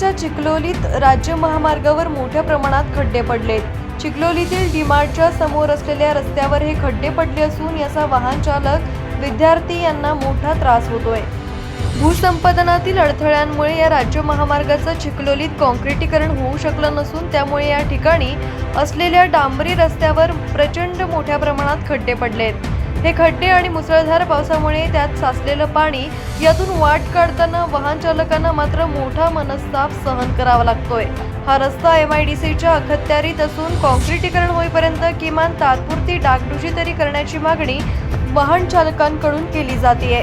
चिखलोलीत राज्य महामार्गावर मोठ्या प्रमाणात खड्डे पडलेत. चिखलोलीतील डीमार्टच्या समोर असलेल्या रस्त्यावर हे खड्डे पडले असून याचा वाहन चालक विद्यार्थी यांना मोठा त्रास होतोय. भूसंपादनातील अडथळ्यांमुळे या राज्य महामार्गाचं चिखलोलीत काँक्रिटीकरण होऊ शकलं नसून त्यामुळे या ठिकाणी असलेल्या डांबरी रस्त्यावर प्रचंड मोठ्या प्रमाणात खड्डे पडलेत. हे खड्डे आणि मुसळधार पावसामुळे त्यात साचलेलं पाणी यातून वाट काढताना वाहन चालकांना मात्र मोठा मनस्ताप सहन करावा लागतोय. हा रस्ता एम आय डी सीच्या अखत्यारीत असून काँक्रिटीकरण होईपर्यंत किमान तात्पुरती डागडुजी तरी करण्याची मागणी वाहन चालकांकडून केली जाते